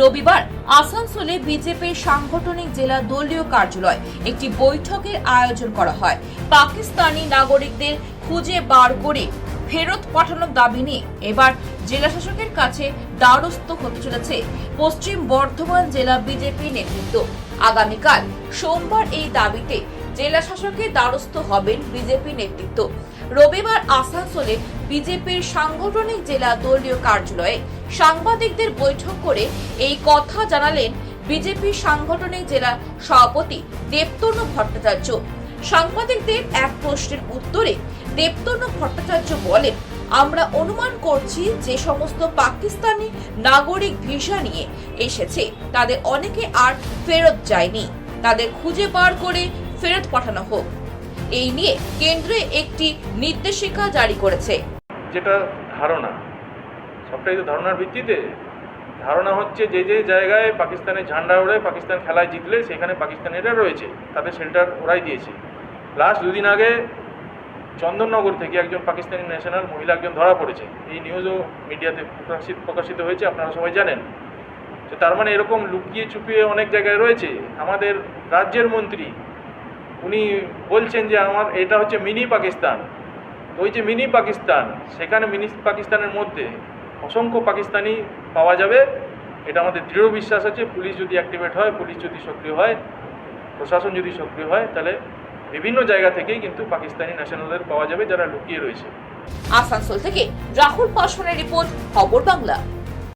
রবিবার আসানসোলে বিজেপির সাংগঠনিক জেলা দলীয় কার্যালয় একটি বৈঠকের আয়োজন করা হয়। পাকিস্তানি নাগরিকদের খুঁজে বার করে ফেরত পাঠানোর দাবি নিয়ে এবার জেলা শাসকের কাছে দ্বারস্থ হতে চলেছে পশ্চিম বর্ধমান জেলা বিজেপি নেতৃত্ব। আগামীকাল সোমবার এই দাবিতে জেলা শাসকের দ্বারস্থ হবেন বিজেপি নেতৃত্ব। রবিবার আসানসোলে বিজেপির সাংগঠনিক জেলা দলীয় কার্যালয়ে সাংবাদিকদের বৈঠক করে এই কথা জানালেন বিজেপির সাংগঠনিক জেলা সভাপতি দেবতনু ভট্টাচার্য। সাংবাদিকদের এক প্রশ্নের উত্তরে দেবতনু ভট্টাচার্য বলেন, আমরা অনুমান করছি যে সমস্ত পাকিস্তানি নাগরিক ভিসা নিয়ে এসেছে। তাদের অনেকে আর ফেরত যায়নি। তাদের খুঁজে বার করে ফেরত পাঠানো হোক। এই নিয়ে কেন্দ্রে একটি নির্দেশিকা জারি করেছে। যেটা ধারণা, সবটাই তো ধারণার ভিত্তিতে। ধারণা হচ্ছে যে যে জায়গায় পাকিস্তানের ঝান্ডা ওড়ে, পাকিস্তান খেলায় জিতলে সেখানে পাকিস্তানিরা রয়েছে, তাদের শেল্টার ওরাই দিয়েছে। লাস্ট দুদিন আগে চন্দননগর থেকে একজন পাকিস্তানি ন্যাশনাল মহিলা একজন ধরা পড়েছে। এই নিউজও মিডিয়াতে প্রকাশিত প্রকাশিত হয়েছে, আপনারা সবাই জানেন। তো তার মানে এরকম লুকিয়ে চুপিয়ে অনেক জায়গায় রয়েছে। আমাদের রাজ্যের মন্ত্রী উনি বলছেন যে আমার, এটা হচ্ছে মিনি পাকিস্তান। ওই যে মিনি পাকিস্তান, সেখানে মিনি পাকিস্তানের মধ্যে অসংখ্য পাকিস্তানি পাওয়া যাবে। এটা আমাদের দৃঢ় বিশ্বাস আছে, পুলিশ যদি অ্যাক্টিভেট হয়, পুলিশ যদি সক্রিয় হয়, প্রশাসন যদি সক্রিয় হয়, তাহলে বিভিন্ন জায়গা থেকেই কিন্তু পাকিস্তানি ন্যাশনালদের পাওয়া যাবে যারা লুকিয়ে রয়েছে। আসানসোল থেকে রাহুল পাসওয়ানের রিপোর্ট, খবর বাংলা।